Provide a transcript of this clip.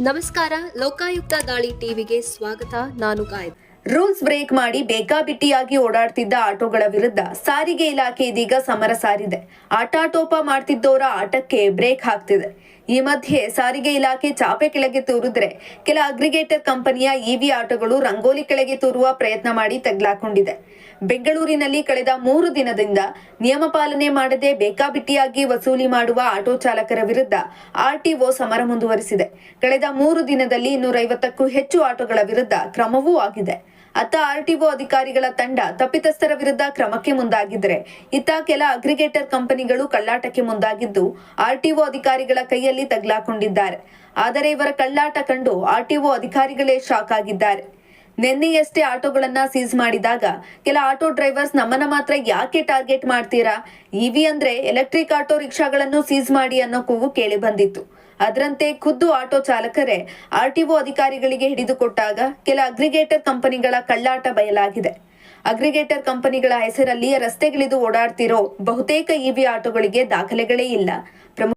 ನಮಸ್ಕಾರ, ಲೋಕಾಯುಕ್ತ ದಾಳಿ ಟಿವಿಗೆ ಸ್ವಾಗತ. ನಾನು ಗಾಯತ್ ರೂಲ್ಸ್ ಬ್ರೇಕ್ ಮಾಡಿ ಬೇಕಾಬಿಟ್ಟಿಯಾಗಿ ಓಡಾಡ್ತಿದ್ದ ಆಟೋಗಳ ವಿರುದ್ಧ ಸಾರಿಗೆ ಇಲಾಖೆ ಇದೀಗ ಸಮರ ಸಾರಿದೆ. ಆಟಾಟೋಪ ಮಾಡ್ತಿದ್ದವರ ಆಟಕ್ಕೆ ಬ್ರೇಕ್ ಹಾಕ್ತಿದೆ. ಈ ಮಧ್ಯೆ ಸಾರಿಗೆ ಇಲಾಖೆ ಚಾಪೆ ಕೆಳಗೆ ತೂರಿದ್ರೆ ಕೆಲ ಅಗ್ರಿಗೇಟರ್ ಕಂಪನಿಯ ಇವಿ ಆಟೋಗಳು ರಂಗೋಲಿ ಕೆಳಗೆ ತೂರುವ ಪ್ರಯತ್ನ ಮಾಡಿ ತಗ್ಲಾಕೊಂಡಿದೆ. ಬೆಂಗಳೂರಿನಲ್ಲಿ ಕಳೆದ ಮೂರು ದಿನದಿಂದ ನಿಯಮ ಪಾಲನೆ ಮಾಡದೆ ಬೇಕಾಬಿಟ್ಟಿಯಾಗಿ ವಸೂಲಿ ಮಾಡುವ ಆಟೋ ಚಾಲಕರ ವಿರುದ್ಧ ಆರ್ಟಿಒ ಸಮರ ಮುಂದುವರಿಸಿದೆ. ಕಳೆದ ಮೂರು ದಿನದಲ್ಲಿ ಇನ್ನೂರೈವತ್ತಕ್ಕೂ ಹೆಚ್ಚು ಆಟೋಗಳ ವಿರುದ್ಧ ಕ್ರಮವೂ ಆಗಿದೆ. ಅತ್ತ ಆರ್ಟಿಒ ಅಧಿಕಾರಿಗಳ ತಂಡ ತಪ್ಪಿತಸ್ಥರ ವಿರುದ್ಧ ಕ್ರಮಕ್ಕೆ ಮುಂದಾಗಿದ್ರೆ. ಇತ್ತ ಕೆಲ ಅಗ್ರಿಗೇಟರ್ ಕಂಪನಿಗಳು ಕಳ್ಳಾಟಕ್ಕೆ ಮುಂದಾಗಿದ್ದು ಆರ್ಟಿಒ ಅಧಿಕಾರಿಗಳ ಕೈಯಲ್ಲಿ ತಗ್ಲಾಕೊಂಡಿದ್ದಾರೆ. ಆದರೆ ಇವರ ಕಳ್ಳಾಟ ಕಂಡು ಆರ್ಟಿಒ ಅಧಿಕಾರಿಗಳೇ ಶಾಕ್ ಆಗಿದ್ದಾರೆ. ನಿನ್ನೆಯಷ್ಟೇ ಆಟೋಗಳನ್ನ ಸೀಸ್ ಮಾಡಿದಾಗ ಕೆಲ ಆಟೋ ಡ್ರೈವರ್ಸ್ ನಮ್ಮನ್ನ ಮಾತ್ರ ಯಾಕೆ ಟಾರ್ಗೆಟ್ ಮಾಡ್ತೀರಾ? ಇವಿ ಅಂದ್ರೆ ಎಲೆಕ್ಟ್ರಿಕ್ ಆಟೋ ರಿಕ್ಷಾಗಳನ್ನು ಸೀಸ್ ಮಾಡಿ ಅನ್ನೋ ಕೂಗು ಕೇಳಿ ಬಂದಿತ್ತು. ಅದರಂತೆ ಖುದ್ದು ಆಟೋ ಚಾಲಕರೇ, ಆರ್ಟಿಒ ಅಧಿಕಾರಿಗಳಿಗೆ ಹಿಡಿದುಕೊಟ್ಟಾಗ ಕೆಲ ಅಗ್ರಿಗೇಟರ್ ಕಂಪನಿಗಳ ಕಳ್ಳಾಟ ಬಯಲಾಗಿದೆ. ಅಗ್ರಿಗೇಟರ್ ಕಂಪನಿಗಳ ಹೆಸರಲ್ಲಿ ರಸ್ತೆಗಿಳಿದು ಓಡಾಡ್ತಿರೋ ಬಹುತೇಕ ಇವಿ ಆಟೋಗಳಿಗೆ ದಾಖಲೆಗಳೇ ಇಲ್ಲ.